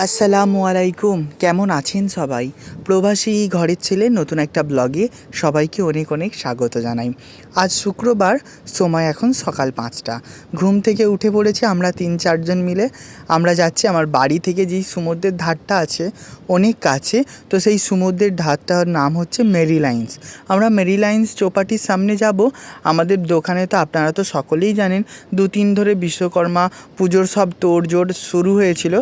আসসালামু আলাইকুম। কেমন আছেন সবাই? প্রবাসী ঘরের ছেলে নতুন একটা ব্লগে সবাইকে অনেক অনেক স্বাগত জানাই। আজ শুক্রবার, সময় এখন সকাল পাঁচটা। ঘুম থেকে উঠে পড়েছি আমরা তিন চারজন মিলে। আমরা যাচ্ছি আমার বাড়ি থেকে যেই সমুদ্রের ধারটা আছে, অনেক কাছে। তো সেই সমুদ্রের ধারটার নাম হচ্ছে মেরি লাইন্স। আমরা মেরি লাইন্স চৌপাটির সামনে যাব। আমাদের দোকানে তো আপনারা তো সকলেই জানেন দু তিন ধরে বিশ্বকর্মা পুজোর সব তোড়জোড় শুরু হয়েছিল।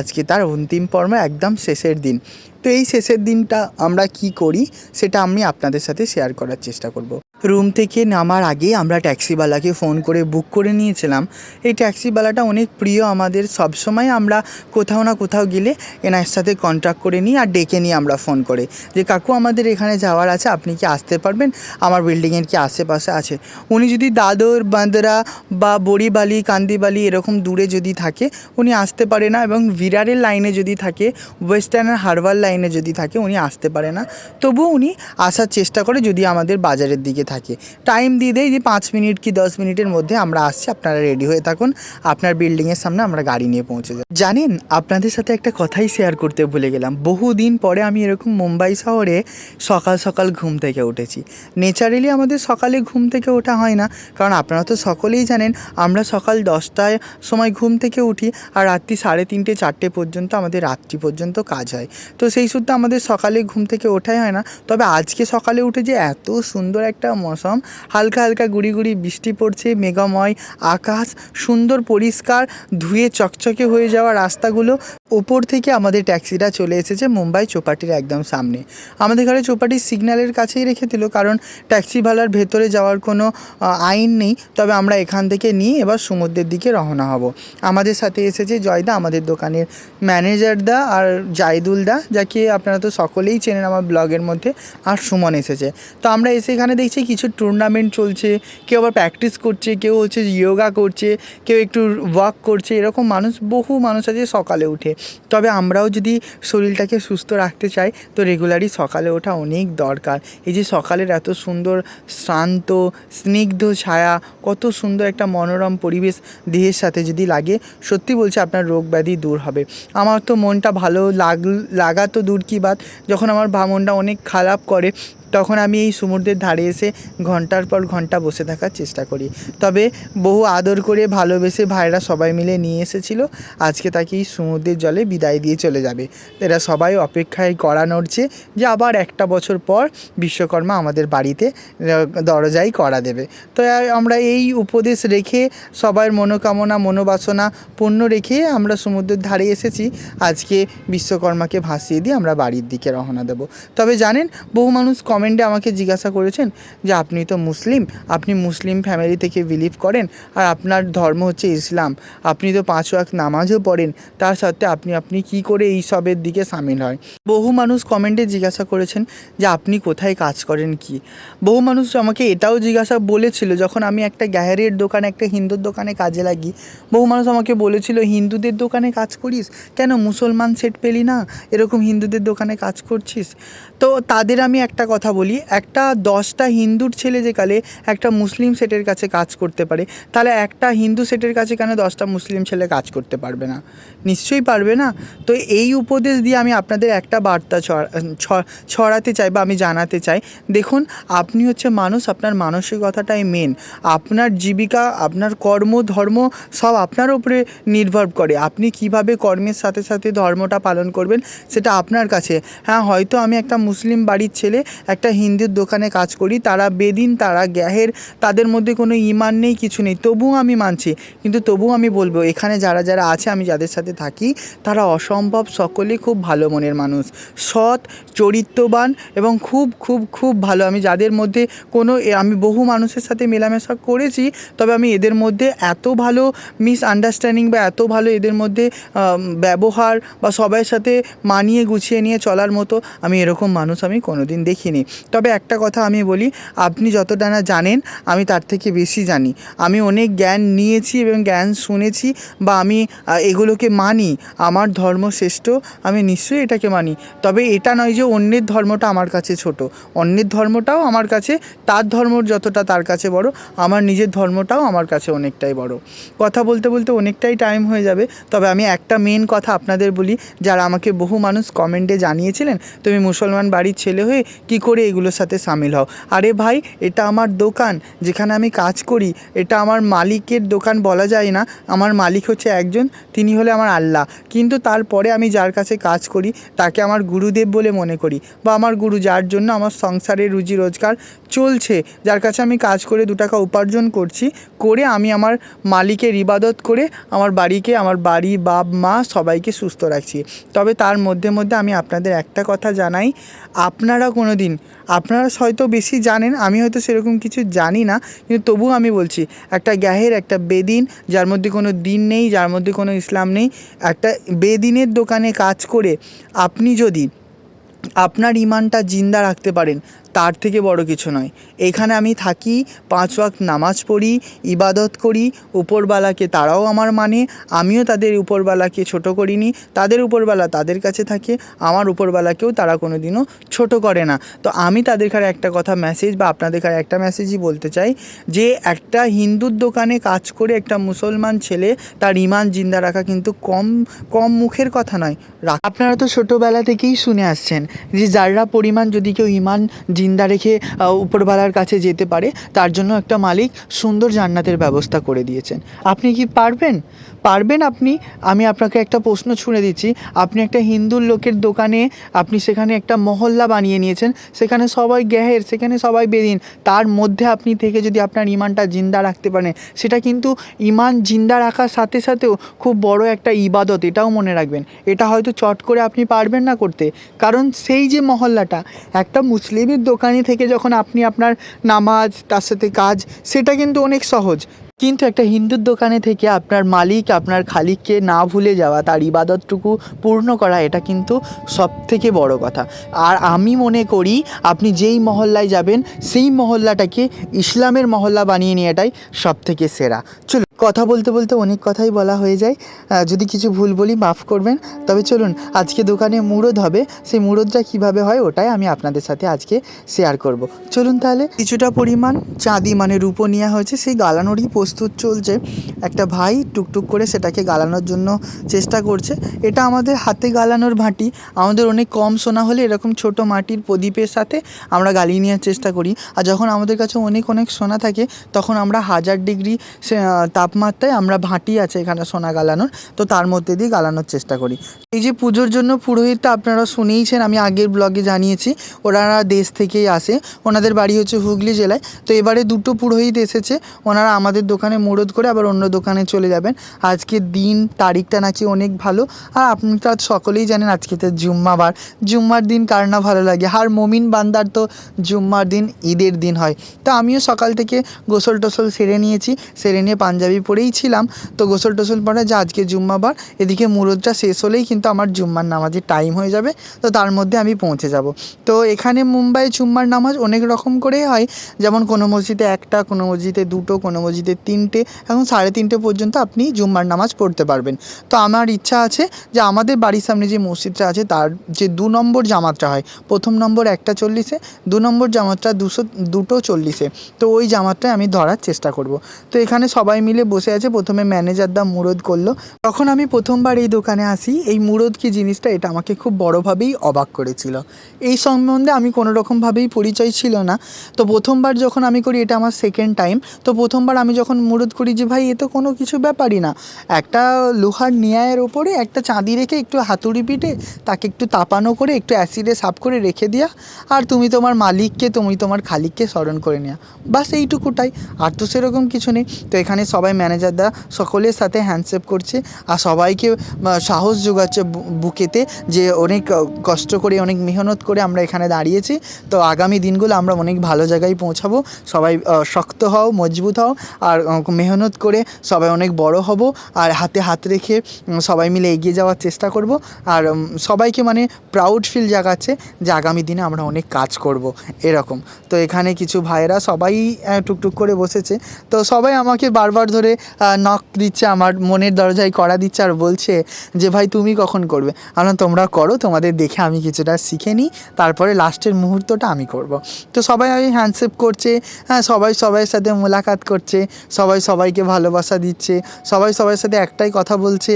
আজকে তার অন্তিম পর্ব একদম শেষের দিন। তো এই শেষের দিনটা আমরা কি করি, সেটা আমি আপনাদের সাথে শেয়ার করার চেষ্টা করব। রুম থেকে নামার আগে আমরা ট্যাক্সিওয়ালাকে ফোন করে বুক করে নিয়েছিলাম। এই ট্যাক্সিওয়ালাটা অনেক প্রিয় আমাদের। সবসময় আমরা কোথাও না কোথাও গেলে এনার সাথে কন্ট্যাক্ট করে নিই আর ডেকে নিই আমরা ফোন করে। যে, কাকু, আমাদের এখানে যাওয়ার আছে, আপনি কি আসতে পারবেন? আমার বিল্ডিংয়ের কি আশেপাশে আছে? উনি যদি দাদর, বাঁদরা বা বড়িবালি, কান্দিবালি এরকম দূরে যদি থাকে, উনি আসতে পারে না এবং ভিরারের লাইনে যদি থাকে ওয়েস্টার্ন হারবার লাইনে যদি থাকে, উনি আসতে পারে না। তবুও উনি আসার চেষ্টা করে যদি আমাদের বাজারের দিকে থাকে। টাইম দিয়ে দেয় যে পাঁচ মিনিট কি দশ মিনিটের মধ্যে আমরা আসছি, আপনারা রেডি হয়ে থাকুন। আপনার বিল্ডিংয়ের সামনে আমরা গাড়ি নিয়ে পৌঁছে যাব। জানেন, আপনাদের সাথে একটা কথাই শেয়ার করতে ভুলে গেলাম। বহুদিন পরে আমি এরকম মুম্বাই শহরে সকাল সকাল ঘুম থেকে উঠেছি। নেচারেলি আমাদের সকালে ঘুম থেকে ওঠা হয় না, কারণ আপনারা তো সকলেই জানেন, আমরা সকাল দশটায় সময় ঘুম থেকে উঠি আর রাত্রি সাড়ে তিনটে, চারটে পর্যন্ত আমাদের রাত্রি পর্যন্ত কাজ হয়। তো সেই সূত্রে আমাদের সকালে ঘুম থেকে ওঠাই হয় না। তবে আজকে সকালে উঠে যে এত সুন্দর একটা মৌসুম। হালকা হালকা গুড়ি গুড়ি বৃষ্টি পড়ছে, মেঘময় আকাশ, সুন্দর পরিষ্কার, ধুয়ে চকচকে হয়ে যাওয়া রাস্তাগুলো। ওপর থেকে আমাদের ট্যাক্সিটা চলে এসেছে মুম্বাই চৌপাটির একদম সামনে। আমাদের ঘরে চৌপাটির সিগন্যালের কাছেই রেখে দিল, কারণ ট্যাক্সিওয়ালার ভেতরে যাওয়ার কোনো আইন নেই। তবে আমরা এখান থেকে নিয়ে এবার সমুদ্রের দিকে রওনা হব। আমাদের সাথে এসেছে জয়দা, আমাদের দোকানের ম্যানেজার দা আর জাইদুল দা, যাকে আপনারা তো সকলেই চেনেন আমার ব্লগের মধ্যে, আর সুমন এসেছে। তো আমরা এসে এখানে দেখছি কিছু টুর্নামেন্ট চলছে, কেউ আবার প্র্যাকটিস করছে, কেউ হচ্ছে যোগা করছে, কেউ একটু ওয়াক করছে, এরকম মানুষ, বহু মানুষ আছে সকালে উঠে। তবে আমরাও যদি শরীরটাকে সুস্থ রাখতে চাই, তো রেগুলারই সকালে ওঠা অনেক দরকার। এই যে সকালের এত সুন্দর শান্ত, স্নিগ্ধ ছায়া, কত সুন্দর একটা মনোরম পরিবেশ দেহের সাথে যদি লাগে, সত্যি বলছে আপনার রোগ ব্যাধি দূর হবে। আমার তো মনটা ভালো লাগ, লাগা তো দূর কি বাদ যখন আমার মনটা অনেক খারাপ করে তখন আমি এই সমুদ্রের ধারে এসে ঘণ্টার পর ঘণ্টা বসে থাকার চেষ্টা করি। তবে বহু আদর করে ভালোবেসে ভাইরা সবাই মিলে নিয়ে এসেছিল। আজকে তাকে এই সমুদ্রের জলে বিদায় দিয়ে চলে যাবে। এরা সবাই অপেক্ষায় করা নড়ছে যে আবার একটা বছর পর বিশ্বকর্মা আমাদের বাড়িতে দরজাই করা দেবে। তো আমরা এই উপদেশ রেখে সবার মনোকামনা, মনোবাসনা পূর্ণ রেখে আমরা সমুদ্রের ধারে এসেছি। আজকে বিশ্বকর্মাকে ভাসিয়ে দিয়ে আমরা বাড়ির দিকে রওনা দেব। তবে জানেন, বহু মানুষ কমেন্টে আমাকে জিজ্ঞাসা করেছেন যে, আপনি তো মুসলিম। আপনি মুসলিম ফ্যামিলি থেকে বিলিভ করেন আর আপনার ধর্ম হচ্ছে ইসলাম। আপনি তো পাঁচ ওয়াক্ত নামাজও পড়েন। তার সত্ত্বে আপনি আপনি কি করে এই সবের দিকে সামিল হয়? বহু মানুষ কমেন্টে জিজ্ঞাসা করেছেন যে, আপনি কোথায় কাজ করেন কি? বহু মানুষ আমাকে এটাও জিজ্ঞাসা বলেছিল, যখন আমি একটা গ্যাহারের দোকানে, একটা হিন্দুর দোকানে কাজে লাগি, বহু মানুষ আমাকে বলেছিল, হিন্দুদের দোকানে কাজ করিস? কেন মুসলমান সেট পেলি না? এরকম হিন্দুদের দোকানে কাজ করছিস? তো তাদের আমি একটা কথা বলি, একটা দশটা হিন্দুর ছেলে যে কালে একটা মুসলিম সেটের কাছে কাজ করতে পারে, তাহলে একটা হিন্দু সেটের কাছে কেন দশটা মুসলিম ছেলে কাজ করতে পারবে না? নিশ্চয়ই পারবে না? তো এই উপদেশ দিয়ে আমি আপনাদের একটা বার্তা ছড়া- ছড়াতে চাই বা আমি জানাতে চাই। দেখুন, আপনি হচ্ছে মানুষ, আপনার মানসিকতাটাই মেন আপনার জীবিকা, আপনার কর্ম, ধর্ম সব আপনার উপরে নির্ভর করে। আপনি কীভাবে কর্মের সাথে সাথে ধর্মটা পালন করবেন, সেটা আপনার কাছে। হ্যাঁ হয়তো আমি একটা মুসলিম বাড়ির ছেলে একটা হিন্দুর দোকানে কাজ করি, তারা বেদিন, তারা গ্যাহের, তাদের মধ্যে কোনো ইমান নেই, কিছু নেই। তবুও আমি মানছি, কিন্তু তবুও আমি বলব, এখানে যারা যারা আছে, আমি যাদের সাথে থাকি, তারা অসম্ভব সকলে খুব ভালো মনের মানুষ। সৎ, চরিত্রবান এবং খুব খুব খুব ভালো। আমি যাদের মধ্যে কোনো আমি বহু মানুষের সাথে মেলামেশা করেছি, তবে আমি এদের মধ্যে এত ভালো মিস আন্ডারস্ট্যান্ডিং বা এত ভালো এদের মধ্যে ব্যবহার বা সবার সাথে মানিয়ে গুছিয়ে নিয়ে চলার মতো আমি এরকম মানুষ আমি কোনোদিন দেখিনি। তবে একটা কথা আমি বলি, আপনি যতটা না জানেন, আমি তার থেকে বেশি জানি। আমি অনেক জ্ঞান নিয়েছি এবং জ্ঞান শুনেছি বা আমি এগুলোকে মানি। আমার ধর্ম শ্রেষ্ঠ, আমি নিশ্চয়ই এটাকে মানি। তবে এটা নয় যে অন্যের ধর্মটা আমার কাছে ছোট। অন্যের ধর্মটাও আমার কাছে, তার ধর্ম যতটা তার কাছে বড়, আমার নিজের ধর্মটাও আমার কাছে অনেকটাই বড়। কথা বলতে বলতে অনেকটাই টাইম হয়ে যাবে। তবে আমি একটা মেন কথা আপনাদের বলি, যারা আমাকে বহু মানুষ কমেন্টে জানিয়েছিলেন, তুমি মুসলমান বাড়ির ছেলে হয়ে কি করে এগুলোর সাথে সামিল হও? আরে ভাই, এটা আমার দোকান, যেখানে আমি কাজ করি। এটা আমার মালিকের দোকান বলা যায় না। আমার মালিক হচ্ছে একজন, তিনি হলে আমার আল্লাহ। কিন্তু তারপরে আমি যার কাছে কাজ করি, তাকে আমার গুরুদেব বলে মনে করি। বা আমার গুরু, যার জন্য আমার সংসারে রুজি রোজগার চলছে, যার কাছে আমি কাজ করে দু টাকা উপার্জন করছি, করে আমি আমার মালিকের ইবাদত করে আমার বাড়িকে, আমার বাড়ি, বাপ, মা সবাইকে সুস্থ রাখছি। তবে তার মধ্যে মধ্যে আমি আপনাদের একটা কথা জানাই আপনারা কোনো দিন আপনারা হয়তো বেশি জানেন, আমি হয়তো সেরকম কিছু জানি না, কিন্তু তবুও আমি বলছি, একটা গ্যাহের, একটা বেদিন, যার মধ্যে কোনো দিন নেই, যার মধ্যে কোনো ইসলাম নেই, একটা বেদিনের দোকানে কাজ করে আপনি যদি আপনার ইমানটা জিন্দা রাখতে পারেন তার থেকে বড় কিছু নয়। এখানে আমি থাকি, পাঁচ ওয়াক্ত নামাজ পড়ি, ইবাদত করি উপরবালাকে তারাও আমার মানে আমিও তাদের উপরবালাকে ছোট করিনি, তাদের উপরবালা তাদের কাছে থাকে, আমার উপরবালাকেও তারা কোনো দিনও ছোটো করে না। তো আমি তাদের কাছে একটা কথা মেসেজ বা আপনাদের কাছে একটা মেসেজই বলতে চাই, যে একটা হিন্দুর দোকানে কাজ করে একটা মুসলমান ছেলে, তার ইমান জিন্দা রাখা কিন্তু কম কম মুখের কথা নয়। আপনারা তো ছোটোবেলা থেকেই শুনে আসছেন যে যাররা পরিমাণ যদি কেউ ইমান জিন্দা রেখে উপরওয়ালার কাছে যেতে পারে, তার জন্য একটা মালিক সুন্দর জান্নাতের ব্যবস্থা করে দিয়েছেন। আপনি কি পারবেন? পারবেন আপনি? আমি আপনাকে একটা প্রশ্ন ছুঁড়ে দিচ্ছি। আপনি একটা হিন্দুর লোকের দোকানে আপনি সেখানে একটা মহল্লা বানিয়ে নিয়েছেন, সেখানে সবাই গ্যাহের, সেখানে সবাই বেদিন, তার মধ্যে আপনি থেকে যদি আপনার ইমানটা জিন্দা রাখতে পারেন, সেটা কিন্তু ইমান জিন্দা রাখার সাথে সাথেও খুব বড় একটা ইবাদত, এটাও মনে রাখবেন। এটা হয়তো চট করে আপনি পারবেন না করতে। কারণ সেই যে মহল্লাটা, একটা মুসলিমের দোকানে থেকে যখন আপনি আপনার নামাজ, তার সাথে কাজ, সেটা কিন্তু অনেক সহজ। কিন্তু একটা হিন্দুর দোকানে থেকে আপনার মালিক, আপনার খালিককে না ভুলে যাওয়া, তার ইবাদতটুকু পূর্ণ করা, এটা কিন্তু সব থেকে বড় কথা। আর আমি মনে করি, আপনি যেই মহল্লায় যাবেন, সেই মহল্লাটাকে ইসলামের মহল্লা বানিয়ে নেওয়াটাই সব থেকে সেরা। চলুন। কথা বলতে বলতে অনেক কথাই বলা হয়ে যায়। যদি কিছু ভুল বলি মাফ করবেন। তবে চলুন আজকে দোকানে মুরদ হবে। সেই মুরদটা কীভাবে হয় ওটাই আমি আপনাদের সাথে আজকে শেয়ার করব। চলুন তাহলে কিছুটা পরিমাণ চাঁদি মানে রূপো নেওয়া হয়েছে। সেই গালানোরই প্রস্তুত চলছে। একটা ভাই টুকটুক করে সেটাকে গালানোর জন্য চেষ্টা করছে। এটা আমাদের হাতে গালানোর ভাঁটি। আমাদের অনেক কম সোনা হলে এরকম ছোট মাটির প্রদীপের সাথে আমরা গালিয়ে নেওয়ার চেষ্টা করি। আর যখন আমাদের কাছে অনেক অনেক সোনা থাকে তখন আমরা হাজার ডিগ্রি আহ, তাপমাত্রায় আমরা ভাঁটি আছে এখানে সোনা গালানোর, তো তার মধ্যে দিয়ে গালানোর চেষ্টা করি। এই যে পুজোর জন্য পুরোহিতটা আপনারা শুনেইছেন, আমি আগের ব্লগে জানিয়েছি ওনারা দেশ থেকেই আসে। ওনাদের বাড়ি হচ্ছে হুগলি জেলায়, তো এবারে দুটো পুরোহিত এসেছে, ওনারা আমাদের দোকানে মুরদ করে আবার অন্য দোকানে চলে যাবেন। আজকে দিন তারিখটা নাকি অনেক ভালো, আর আপনি তো আজ সকলেই জানেন আজকে তো জুম্মাবার। জুম্মার দিন কার না ভালো লাগে? আর মমিন বান্দার তো জুম্মার দিন, ঈদের দিন হয়। তো আমিও সকাল থেকে গোসল টোসল সেরে নিয়েছি, সেরে নিয়ে পাঞ্জাবি পরেই ছিলাম। তো গোসল টোসল পরে যে আজকে জুম্মাবার এদিকে মুরদটা শেষ হলেই কিন্তু আমার জুম্মার নামাজের টাইম হয়ে যাবে। তো তার মধ্যে আমি পৌঁছে যাব। তো এখানে মুম্বাই জুম্মার নামাজ অনেক রকম করেই হয়। যেমন কোনো মসজিদে একটা, কোনো মসজিদে দুটো, কোনো মসজিদে তিনটে, এখন সাড়ে তিনটে পর্যন্ত আপনি জুম্মার নামাজ পড়তে পারবেন। তো আমার ইচ্ছা আছে যে আমাদের বাড়ির সামনে যে মসজিদটা আছে, তার যে দু নম্বর জামাতটা হয়। প্রথম নম্বর একটা চল্লিশে, দু নম্বর জামাতটা দুশো, দুটো চল্লিশে। তো ওই জামাতটাই আমি ধরার চেষ্টা করব। তো এখানে সবাই মিলে বসে আছে, প্রথমে ম্যানেজার দা মুরদ করল। তখন আমি প্রথমবার এই দোকানে আসি। এই মুরদ কি জিনিসটা, এটা আমাকে খুব বড়োভাবেই অবাক করেছিল। এই সম্বন্ধে আমি কোনো রকমভাবেই পরিচয় ছিল না। তো প্রথমবার যখন আমি করি, এটা আমার সেকেন্ড টাইম তো প্রথমবার আমি যখন মুরদ করি যে, ভাই, এ তো কোনো কিছু ব্যাপারই না। একটা লোহার নিয়ায়ের ওপরে একটা চাঁদি রেখে একটু হাতুড়ি পিটে, তাকে একটু তাপানো করে, একটু অ্যাসিডে সাফ করে রেখে দেওয়া আর তুমি তোমার মালিককে, তুমি তোমার খালিককে স্মরণ করে নেওয়া বাস এইটুকুটাই। আর তো সেরকম কিছু নেই। তো এখানে সবাই সবাই ম্যানেজারদা সকলের সাথে হ্যান্ডশেক করছে আর সবাইকে সাহস যোগাচ্ছে বুকেতে যে অনেক কষ্ট করে, অনেক মেহনত করে আমরা এখানে দাঁড়িয়েছি। তো আগামী দিনগুলো আমরা অনেক ভালো জায়গায় পৌঁছাবো। সবাই শক্ত হও, মজবুত হও আর মেহনত করে সবাই অনেক বড় হব আর হাতে হাত রেখে সবাই মিলে এগিয়ে যাওয়ার চেষ্টা করব। আর সবাইকে মানে প্রাউড ফিল জাগাচ্ছে যে আগামী দিনে আমরা অনেক কাজ করব। এরকম। তো এখানে কিছু ভাইয়েরা সবাই টুকটুক করে বসেছে। তো সবাই আমাকে বারবার ধরে নক দিচ্ছে আমার মনের দরজায় করা দিচ্ছে আর বলছে যে, ভাই, তুমি কখন করবে? আমরা তোমরা করো, তোমাদের দেখে আমি কিছুটা শিখে নিই, তারপরে লাস্টের মুহূর্তটা আমি করব। তো সবাই আমি হ্যান্ডশেক করছে হ্যাঁ সবাই সবাইয়ের সাথে মোলাকাত করছে, সবাই সবাইকে ভালোবাসা দিচ্ছে, সবাই সবার সাথে একটাই কথা বলছে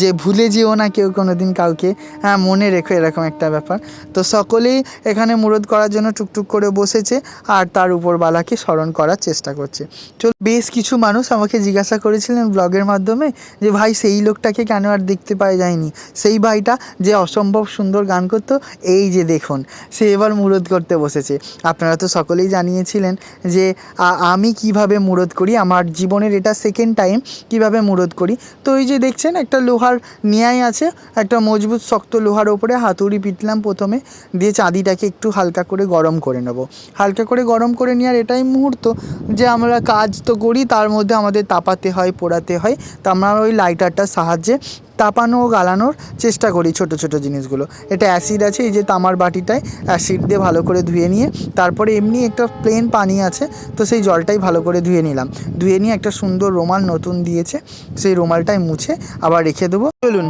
যে, ভুলে যেও না কেউ কোনো দিন কাউকে। হ্যাঁ মনে রেখো এরকম একটা ব্যাপার। তো সকলেই এখানে মুরদ করার জন্য টুকটুক করে বসেছে আর তার উপরবালাকে স্মরণ করার চেষ্টা করছে। চল, বেশ কিছু মানুষ আমাকে জিজ্ঞাসা করেছিলেন ব্লগের মাধ্যমে যে, ভাই, সেই লোকটাকে কেন আর দেখতে পাওয়া যায়নি? সেই ভাইটা যে অসম্ভব সুন্দর গান করতো, এই যে দেখুন, সে এবার মুরদ করতে বসেছে। আপনারা তো সকলেই জানিয়েছিলেন যে আমি কীভাবে মুরদ করি? আমার জীবনের এটা সেকেন্ড টাইম কীভাবে মুরদ করি? তো এই যে দেখছেন, একটা লোহার নিয়াই আছে, একটা মজবুত, শক্ত লোহার ওপরে হাতুড়ি পিটলাম প্রথমে, দিয়ে চাঁদিটাকে একটু হালকা করে গরম করে নেব। হালকা করে গরম করে নেওয়ার এটাই মুহূর্ত যে, আমরা কাজ তো করি, তার মধ্যে আমাদের তাপাতে হয়, পোড়াতে হয়। তো আমরা ওই লাইটারটার সাহায্যে তাপানো ও গালানোর চেষ্টা করি ছোট ছোট জিনিসগুলো। এটা অ্যাসিড আছে, এই যে তামার বাটিটায় অ্যাসিড দিয়ে ভালো করে ধুয়ে নিয়ে তারপরে এমনি একটা প্লেন পানি আছে, তো সেই জলটাই ভালো করে ধুয়ে নিলাম। ধুয়ে নিয়ে একটা সুন্দর রুমাল নতুন দিয়েছে, সেই রুমালটাই মুছে আবার রেখে দেবো। চলুন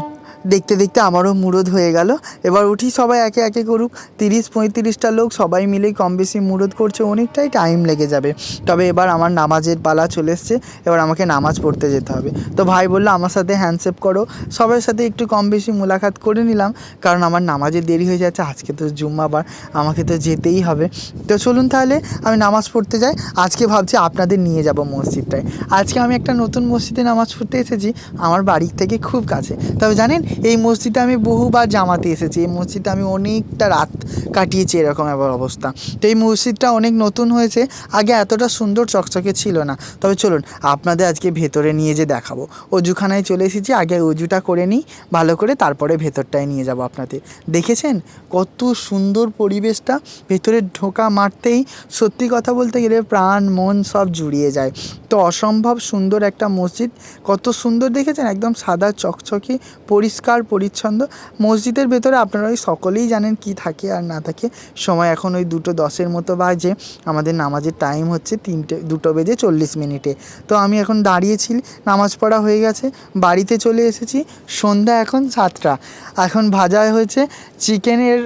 দেখতে দেখতে আমারও মুরদ হয়ে গেল। এবার উঠি সবাই একে একে করুক। তিরিশ, পঁয়ত্রিশটা লোক সবাই মিলেই কম বেশি মুরদ করছে, অনেকটাই টাইম লেগে যাবে। তবে এবার আমার নামাজের পালা চলে এসছে। এবার আমাকে নামাজ পড়তে যেতে হবে। তো ভাই বলল, আমার সাথে হ্যান্ডশেক করো। সবার সাথে একটু কম বেশি মোলাকাত করে নিলাম, কারণ আমার নামাজে দেরি হয়ে যাচ্ছে। আজকে তো জুম্মাবার, আমাকে তো যেতেই হবে। তো চলুন তাহলে, আমি নামাজ পড়তে যাই। আজকে ভাবছি আপনাদের নিয়ে যাব মসজিদটায়। আজকে আমি একটা নতুন মসজিদে নামাজ পড়তে এসেছি। আমার বাড়ির থেকে খুব কাছে। তবে জানেন এই মসজিদে আমি বহুবার জামাতে এসেছি, এই মসজিদে আমি অনেকটা রাত কাটিয়েছি এরকম এবার অবস্থা। তো এই মসজিদটা অনেক নতুন হয়েছে, আগে এতটা সুন্দর চকচকে ছিল না। তবে চলুন, আপনাদের আজকে ভেতরে নিয়ে যে দেখাবো। অজুখানায় চলে এসেছি, আগে অজুটা করে নিই, ভালো করে তারপরে ভেতরটায় নিয়ে যাব আপনাদের। দেখেছেন? কত সুন্দর পরিবেশটা, ভেতরে ঢোকা মারতেই সত্যি কথা বলতে গেলে প্রাণ, মন সব জুড়িয়ে যায়। তো অসম্ভব সুন্দর একটা মসজিদ, কত সুন্দর দেখেছেন? একদম সাদা, চকচকে, পরিষ্কার পরিচ্ছন্ন। মসজিদের ভেতরে আপনারা ওই সকলেই জানেন কি থাকে আর না থাকে। সময় এখন ওই দুটো দশের মতো বাজে। আমাদের নামাজের টাইম হচ্ছে তিনটে, দুটো বেজে চল্লিশ মিনিটে। তো আমি এখন দাঁড়িয়েছি, নামাজ পড়া হয়ে গেছে, বাড়িতে চলে এসেছি। সন্ধ্যা এখন সাতটা। এখন ভাজা হয়েছে, চিকেনের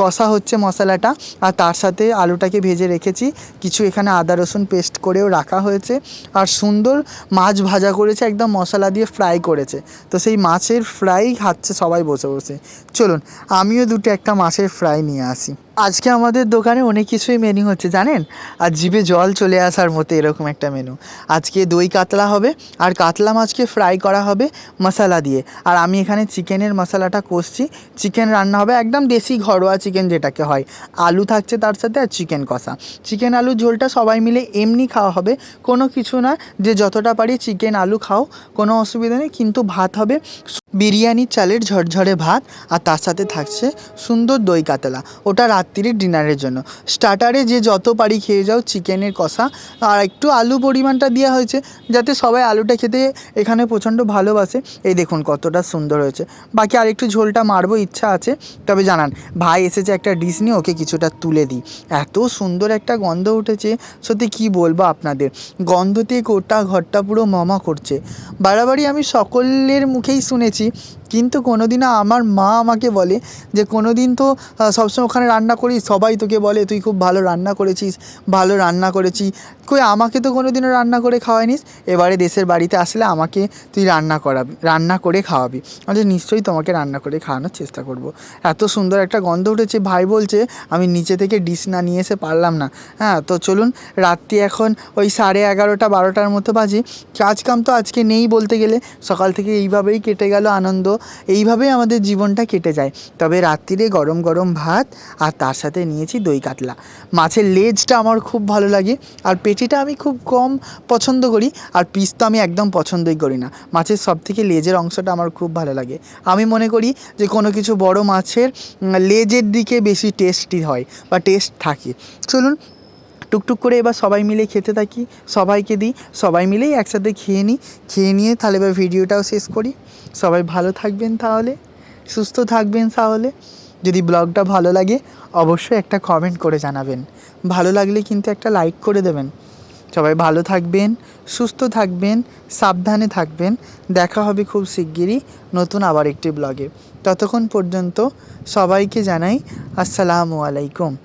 কষা হচ্ছে মশলাটা। আর তার সাথে আলুটাকে ভেজে রেখেছি। কিছু এখানে আদা, রসুন পেস্ট করেও রাখা হয়েছে। আর সুন্দর মাছ ভাজা করেছে, একদম মশলা দিয়ে ফ্রাই করেছে। তো সেই মাছের ফ্রাই খাচ্ছে সবাই বসে বসে। চলুন আমিও দুটো একটা মাছের ফ্রাই নিয়ে আসি। আজকে আমাদের দোকানে অনেক কিছুই মেনু হচ্ছে, জানেন? আর জিভে জল চলে আসার মতো এরকম একটা মেনু আজকে দই কাতলা হবে, আর কাতলা মাছকে ফ্রাই করা হবে মশলা দিয়ে। আর আমি এখানে চিকেনের মশলাটা কষছি। চিকেন রান্না হবে একদম দেশি ঘরোয়া চিকেন যেটাকে হয়। আলু থাকছে তার সাথে আর চিকেন কষা। চিকেন আলু ঝোলটা সবাই মিলে এমনি খাওয়া হবে। কোনো কিছু না যে যতটা পারি চিকেন আলু খাও, কোনো অসুবিধা নেই। কিন্তু ভাত হবে বিরিয়ানির চালের ঝরঝরে ভাত, আর তার সাথে থাকছে সুন্দর দই কাতলা। ওটা রাত্রির ডিনারের জন্য। স্টার্টারে যে যত পারি খেয়ে যাও, চিকেনের কষা, আর একটু আলু পরিমাণটা দেওয়া হয়েছে, যাতে সবাই আলুটা খেতে এখানে প্রচণ্ড ভালোবাসে। এই দেখুন কতটা সুন্দর হয়েছে। বাকি আর একটু ঝোলটা মারবো, ইচ্ছা আছে। তবে জানান, ভাই এসেছে একটা ডিশ নিয়ে, ওকে কিছুটা তুলে দিই। এত সুন্দর একটা গন্ধ উঠেছে। সত্যি কি বলব আপনাদের? গন্ধতে গোটা ঘরটা পুরো মমা করছে। বাড়াবাড়ি আমি সকলের মুখেই শুনেছি, কিন্তু কোনোদিনও আমার মা আমাকে বলে যে কোনো দিন তো সবসময় ওখানে রান্না করিস সবাই তোকে বলে, তুই খুব ভালো রান্না করেছিস, ভালো রান্না করেছি। কই, আমাকে তো কোনো দিনও রান্না করে খাওয়াইনিস এবারে দেশের বাড়িতে আসলে আমাকে তুই রান্না করাবি, রান্না করে খাওয়াবি। আমি নিশ্চয়ই তোমাকে রান্না করে খাওয়ানোর চেষ্টা করব। এত সুন্দর একটা গন্ধ উঠেছে, ভাই বলছে, আমি নিচে থেকে ডিশ না নিয়ে এসে পারলাম না। হ্যাঁ তো চলুন, রাত্রি এখন ওই সাড়ে এগারোটা, বারোটার মতো বাজে। কাজ কাম তো আজকে নেই বলতে গেলে। সকাল থেকে এইভাবেই কেটে গেল আনন্দ, এইভাবেই আমাদের জীবনটা কেটে যায়। তবে রাত্রিরে গরম গরম ভাত আর তার সাথে নিয়েছি দই কাতলা। মাছের লেজটা আমার খুব ভালো লাগে, আর পেটিটা আমি খুব কম পছন্দ করি, আর পিস তো আমি একদম পছন্দই করি না। মাছের সব থেকে লেজের অংশটা আমার খুব ভালো লাগে। আমি মনে করি যে কোনো কিছু বড় মাছের লেজের দিকে বেশি টেস্টি হয় বা টেস্ট থাকে। চলুন, টুকটুক করে এবার সবাই মিলে খেতে থাকি, সবাইকে দিই, সবাই মিলেই একসাথে খেয়ে নিই, খেয়ে নিয়ে তাহলে এবার ভিডিওটাও শেষ করি। সবাই ভালো থাকবেন তাহলে, সুস্থ থাকবেন তাহলে। যদি ব্লগটা ভালো লাগে, অবশ্যই একটা কমেন্ট করে জানাবেন। ভালো লাগলে কিন্তু একটা লাইক করে দেবেন। সবাই ভালো থাকবেন, সুস্থ থাকবেন, সাবধানে থাকবেন। দেখা হবে খুব শিগগিরই নতুন আবার একটি ব্লগে। ততক্ষণ পর্যন্ত সবাইকে জানাই, আসসালামু আলাইকুম।